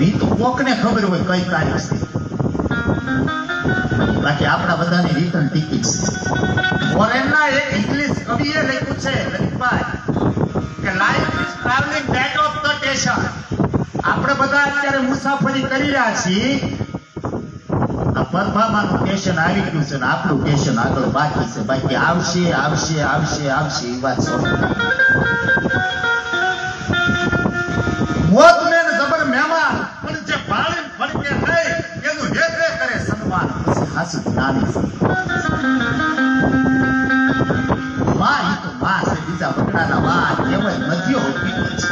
પણ તો કોકને ખબર હોય કઈ તારીખ છે. બાકી આપણા બધાની રિટર્ન ટિકિટ છે. ફોરેનના એક ઇંગ્લિશ કવિએ લખ્યું છે લલિતભાઈ કે life is travelling back of the station આપણે બધા અત્યારે મુસાફરી કરી રહ્યા છીએ. આ પરભામાનું સ્ટેશન આવી ગયું છે ને આપણું સ્ટેશન આગળ બાકી છે. બાકી આવશે આવશે આવશે આવશે, એ વાત માં ઈ તો માં છે, બીજા બકરાના માં કહેવાય, મધ્યો પીવે છે.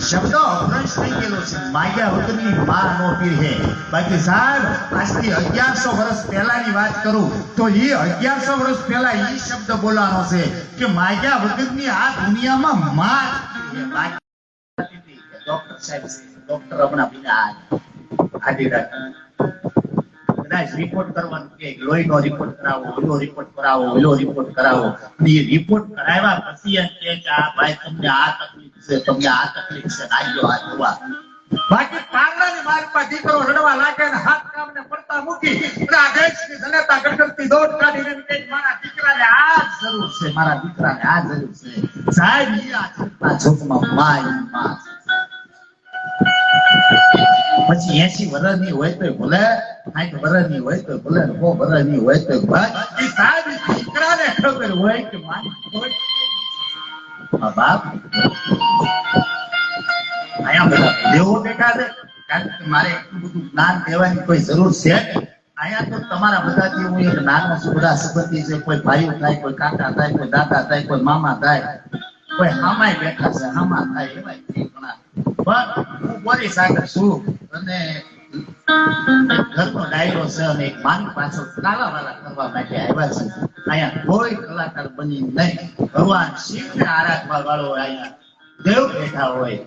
શબ્દ અભ્રંશ થઈ ગયેલો છે. માગ્યા વગરની માં નો પીર હે. બાકી સાહેબ, આજથી અગિયારસો વર્ષ પહેલાની વાત કરું, તો એ અગિયારસો વર્ષ પહેલા એ શબ્દ બોલવાનો છે કે માગ્યા વગરની આ દુનિયામાં માં જ પીર હે. બાકી ડોક્ટર સાહેબ ડોક્ટર હમણાં બીજા કદાચ રિપોર્ટ કરવાનું કે લોહીનો રિપોર્ટ ને પડતા આ મારા દીકરાને આ જરૂર છે, મારા દીકરાને આ જરૂર છે. સાહેબ આ. પછી એસી વર્ષની હોય તો ભલે સાઠ વર્ષની હોય તો ભલે, સો વર્ષની હોય તો દીકરાને ખબર હોય કે બાપ બેઠા છે. કોઈ જરૂર છે. અહીંયા તો તમારા બધાથી હું એક નાનો બધા સંબંધી છે, કોઈ ભાઈઓ થાય, કોઈ કાકા થાય, કોઈ દાદા થાય, કોઈ મામા થાય, કોઈ હામાય બેઠા છે, હામા થાય એવાય પણ હું બોરી સાગર છું. અને ઘરનો ડાયરો છે અને એક મારી પાછળ કાલાવાલા કરવા માટે આવ્યા છે. અહીંયા કોઈ કલાકાર બની નહીં. ભગવાન શિવને આરાધવા વાળો અહીંયા દેવ બેઠા હોય.